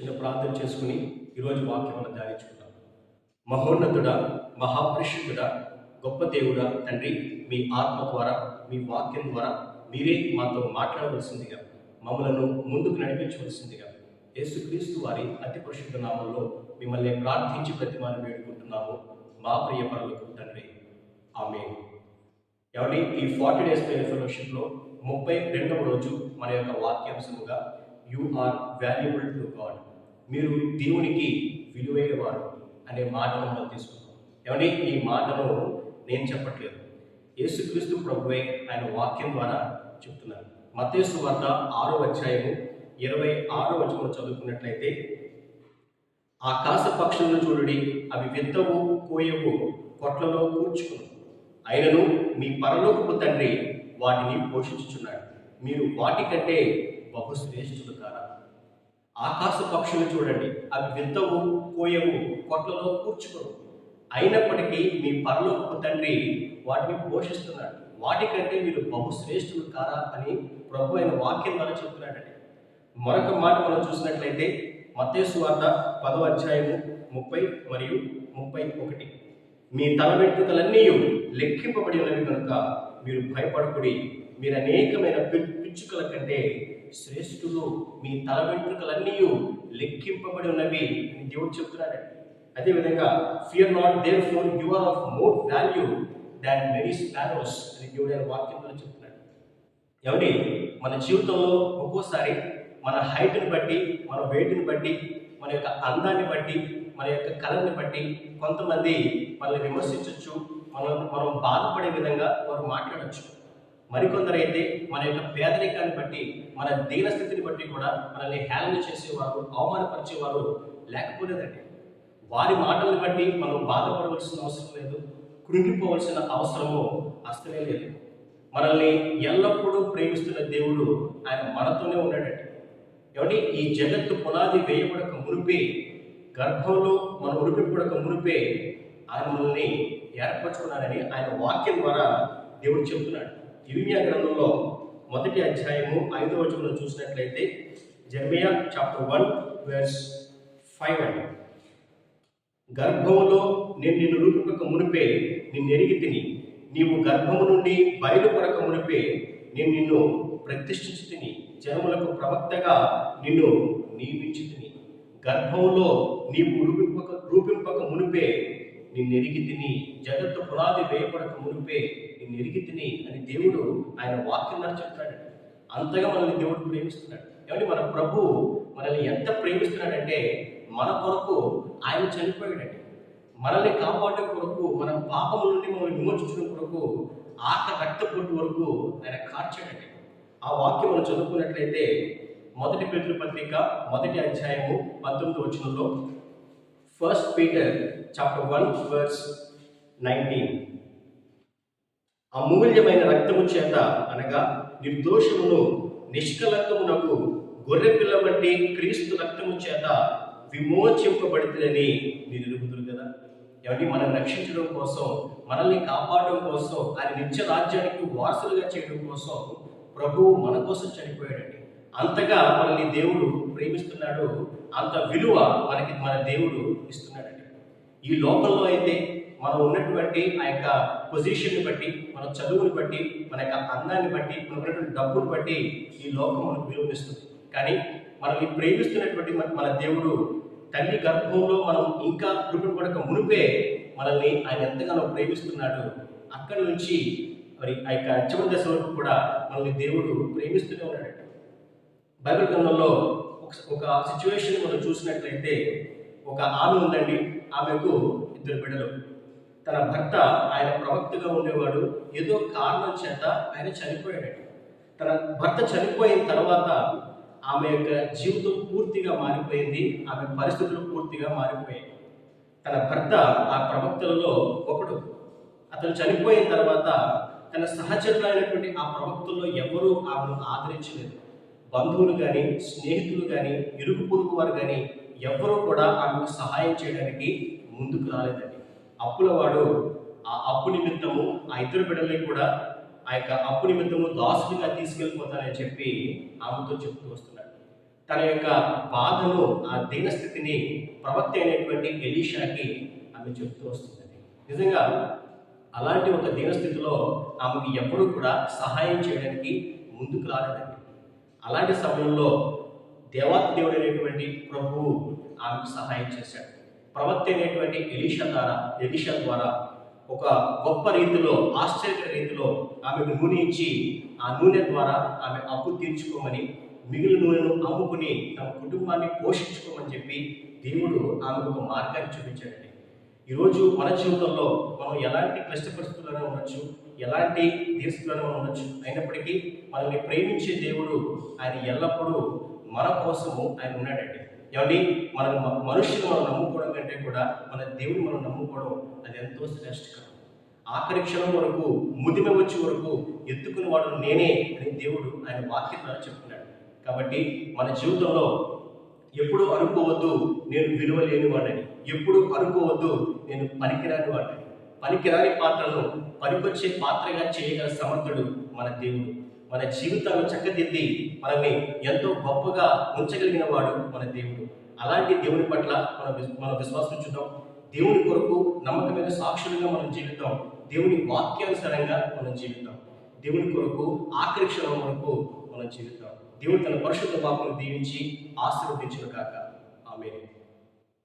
చిన్న ప్రార్థన చేసుకుని ఈరోజు వాక్యం మనం ధ్యానించుకుందాం. మహోన్నతుడా మహాపరిశుద్ధుడా గొప్ప దేవుడా తండ్రి మీ ఆత్మ ద్వారా మీ వాక్యం ద్వారా మీరే మాతో మాట్లాడవలసిందిగా మమ్మలను ముందుకు నడిపించవలసిందిగా యేసుక్రీస్తు వారి అతి పరిశుద్ధ నామంలో మిమ్మల్ని ప్రార్థించి ప్రతిమాను వేడుకుంటున్నాము. మా ప్రియ పరులకు తండ్రి. ఆమె ఎవరి ఈ ఫార్టీ డేస్ ప్రేయర్ ఫెలోషిప్లో ముప్పై రెండవ రోజు మన యొక్క వాక్యాంశముగా you are valuable to God మీరు దేవునికి విలువైన వారు అనే మాటను మనం తీసుకున్నాం ఏమండి? ఈ మాటను నేను చెప్పట్లేదు. యేసుక్రీస్తు ప్రభువే ఆయన వాక్యం ద్వారా చెప్తున్నారు. మతేసు వద్ద ఆరో అధ్యాయము ఇరవై ఆరో వచనం చదువుకున్నట్లయితే ఆకాశ పక్షులను చూడుడి అవి విత్తవు కోయవు కొట్లలో కూర్చుకును. అయినను మీ పరలోకపు తండ్రి వాటిని పోషించుచున్నాడు. మీరు వాటికంటే బహుశ్రేష్ఠులు కారా? ఆకాశ పక్షులు చూడండి అవి విత్తవు కోయవు కొట్లలో కూర్చుకోవు. అయినప్పటికీ మీ పరలోకపు తండ్రి వాటిని పోషిస్తున్నాడు. వాటికంటే మీరు బహుశ్రేష్ఠులు కారా అని ప్రభు అయిన వాక్యం ద్వారా చెప్తున్నాడండి. మరొక మాట మనం చూసినట్లయితే మతేసు వార్త పదవ అధ్యాయము ముప్పై మరియు ముప్పై ఒకటి. మీ తల వెంట్రుకలన్నీ లెక్కింపబడి ఉన్నవి కనుక మీరు భయపడకుడి. మీరు అనేకమైన పిచ్చుకల కంటే శ్రేష్ఠులు మీ తల వెంట్రుకలన్నీ లెక్కింపబడి ఉన్నవి అని దేవుడు చెప్తున్నాడండి అదేవిధంగా fear not therefore you are of more value than many sparrows అని దేవుడు ఆయన వాక్యంలో చెప్తున్నాడు. ఏమండి? మన జీవితంలో ఒక్కోసారి మన హైట్ని బట్టి మన వెయిట్ని బట్టి మన యొక్క అందాన్ని బట్టి మన యొక్క కళని బట్టి కొంతమంది మనల్ని విమర్శించవచ్చు మనం మనం బాధపడే విధంగా వారు మాట్లాడచ్చు. మరికొందరైతే మన యొక్క పేదరికాన్ని బట్టి మన దీనస్థితిని బట్టి కూడా మనల్ని హేళన చేసేవారు అవమానపరిచేవారు లేకపోలేదండి. వారి మాటలను బట్టి మనం బాధపడవలసిన అవసరం లేదు కృంగిపోవలసిన అవసరము అస్తమే లేదు. మనల్ని ఎల్లప్పుడూ ప్రేమిస్తున్న దేవుడు ఆయన మనతోనే ఉన్నాడండి. ఏమంటే ఈ జగత్తు పునాది వేయబడక మునిపే గర్భంలో మనం ఉరిపింపడక మునిపే ఆయన మనల్ని ఏర్పరచుకున్నాడని ఆయన వాక్యం ద్వారా దేవుడు చెబుతున్నాడు. ఇర్మియా గ్రంథంలో మొదటి అధ్యాయము ఐదో వచనం చూసినట్లయితే Jeremiah chapter one verse five and. గర్భములో నేను నిన్ను రూపింపక మునిపే నిన్ను ఎరిగి తిని నీవు గర్భము నుండి బయలుపడక మునిపే నేను నిన్ను ప్రతిష్ఠించి తిని జనములకు ప్రవక్తగా నిన్ను నియమించి తిని. గర్భంలో నీవు రూపింపక రూపింపక మునిపే నిన్నెరిగి తిని జగత్తు పునాది వేయబడక మునిపే నిన్నెరిగి తిని అని దేవుడు ఆయన వాక్యం ద్వారా చెప్తాడు అంతగా మనల్ని దేవుడు ప్రేమిస్తున్నాడు. ఏమంటే మన ప్రభు మనల్ని ఎంత ప్రేమిస్తున్నాడంటే మన కొరకు ఆయన చనిపోయాడండి. మనల్ని కాపాడడం కొరకు మన పాపం నుండి మనల్ని విమోచించడం కొరకు ఆక రక్త పొట్టు వరకు ఆయన కార్చాడండి. ఆ వాక్యం మనం చదువుకున్నట్లయితే మొదటి పేతురు పత్రిక మొదటి అధ్యాయము పంతొమ్మిది వచనంలో first Peter chapter one verse nineteen అమూల్యమైన రక్తము చేత అనగా నిర్దోషమును నిష్కలంకమునకు గొర్రెపిల్ల వంటి క్రీస్తు రక్తము చేత విమోచింపబడుతుందని మీరు ఎరుగుదురు కదా? ఎవరిని మనం రక్షించడం కోసం మనల్ని కాపాడడం కోసం ఆయన నిత్య రాజ్యానికి వారసులుగా చేయడం కోసం ప్రభువు మన కోసం చనిపోయాడండి. అంతగా మనల్ని దేవుడు ప్రేమిస్తున్నాడు అంత విలువ మనకి మన దేవుడు ఇస్తున్నాడండి ఈ లోకంలో అయితే మనం ఉన్నటువంటి ఆ యొక్క పొజిషన్ని బట్టి మన చదువుని బట్టి మన యొక్క అందాన్ని బట్టి మన ఉన్నటువంటి డబ్బును బట్టి ఈ లోకం మనకు విలువనిస్తుంది కానీ మనల్ని ప్రేమిస్తున్నటువంటి మన- మన దేవుడు తల్లి గర్భంలో మనం ఇంకా రూపపడక మునిపే మనల్ని ఆయన ఎంతగానో ప్రేమిస్తున్నాడు. అక్కడి నుంచి మరి ఆ యొక్క చివరి దశ వరకు కూడా మనల్ని దేవుడు ప్రేమిస్తూనే ఉన్నాడు బైబిల్ గ్రంథంలో ఒక ఒక సిచ్యువేషన్ మనం చూసినట్లయితే ఒక ఆమె ఉందండి. ఆమెకు ఇద్దరు బిడ్డలు. తన భర్త ఆయన ప్రవక్తగా ఉండేవాడు. ఏదో కారణం చేత ఆయన చనిపోయాడు తన భర్త చనిపోయిన తర్వాత ఆమె యొక్క జీవితం పూర్తిగా మారిపోయింది. ఆమె పరిస్థితులు పూర్తిగా మారిపోయాయి. తన భర్త ఆ ప్రవక్తలలో ఒకడు. అతను చనిపోయిన తర్వాత తన సహచరులైనటువంటి ఆ ప్రవక్తల్లో ఎవరూ ఆమెను ఆదరించలేదు. బంధువులు కానీ స్నేహితులు కానీ ఇరుగు పొరుగు వారు కానీ ఎవరూ కూడా ఆమెకు సహాయం చేయడానికి ముందుకు రాలేదండి. అప్పుల వాడు ఆ అప్పు నిమిత్తము ఆ ఇద్దరు బిడ్డల్ని కూడా ఆ యొక్క అప్పు నిమిత్తము దాసుడిగా తీసుకెళ్ళిపోతానని చెప్పి ఆమెతో చెప్తూ వస్తున్నాడు. తన యొక్క బాధను ఆ దీనస్థితిని ప్రవక్త అయినటువంటి ఎలీషాకి ఆమె చెప్తూ వస్తుందండి. నిజంగా అలాంటి ఒక దీనస్థితిలో ఆమెకి ఎప్పుడూ కూడా సహాయం చేయడానికి ముందుకు రాలేదండి. అలాంటి సమయంలో దేవత దేవుడు అనేటువంటి ప్రభువు ఆమెకు సహాయం చేశాడు. ప్రవక్త అనేటువంటి ఎలీష ద్వారా ఎలీష ద్వారా ఒక గొప్ప రీతిలో ఆశ్చర్య రీతిలో ఆమెకు నూనె ఇచ్చి ఆ నూనె ద్వారా ఆమె అప్పు తీర్చుకోమని మిగిలిన నూనెను అమ్ముకుని తమ కుటుంబాన్ని పోషించుకోమని చెప్పి దేవుడు ఆమెకు ఒక మార్గాన్ని చూపించాడండి. ఈరోజు మన జీవితంలో మనం ఎలాంటి క్లిష్ట పరిస్థితుల్లోనే ఉండొచ్చు. ఎలాంటి దీర్ఘంలోనే మనం ఉండొచ్చు? అయినప్పటికీ మనల్ని ప్రేమించే దేవుడు ఆయన ఎల్లప్పుడూ మన కోసము ఆయన ఉన్నాడండి. ఏమండి? మన మనుషులు మనం నమ్ముకోవడం కంటే కూడా మన దేవుని మనం నమ్ముకోవడం అది ఎంతో శ్రేష్టకరం. ఆఖరి క్షణం వరకు ముదిమ వచ్చే వరకు ఎత్తుకుని వాడు నేనే అని దేవుడు ఆయన వాక్యం ద్వారా చెప్తున్నాడు. కాబట్టి మన జీవితంలో ఎప్పుడు అనుకోవద్దు నేను విలువ లేని వాడిని. ఎప్పుడు అనుకోవద్దు నేను పనికిరాని వాడిని. పనికిరాని పాత్రను పనికొచ్చే పాత్రగా చేయగల సమర్థుడు మన దేవుడు. మన జీవితాలను చక్కదిద్ది మనల్ని ఎంతో గొప్పగా ఉంచగలిగిన వాడు మన దేవుడు. అలాంటి దేవుని పట్ల మన మనం మన విశ్వాసం చూద్దాం దేవుని కొరకు నమ్మకమైన సాక్షులుగా మనం జీవితాం దేవుని వాక్యానుసారంగా మనం జీవితాం దేవుని కొరకు ఆకర్షణ మనకు వరకు మనం జీవితాం దేవుడు తన పరిశుద్ధ పాపను దీవించి ఆశీర్వదించిన కాక ఆమె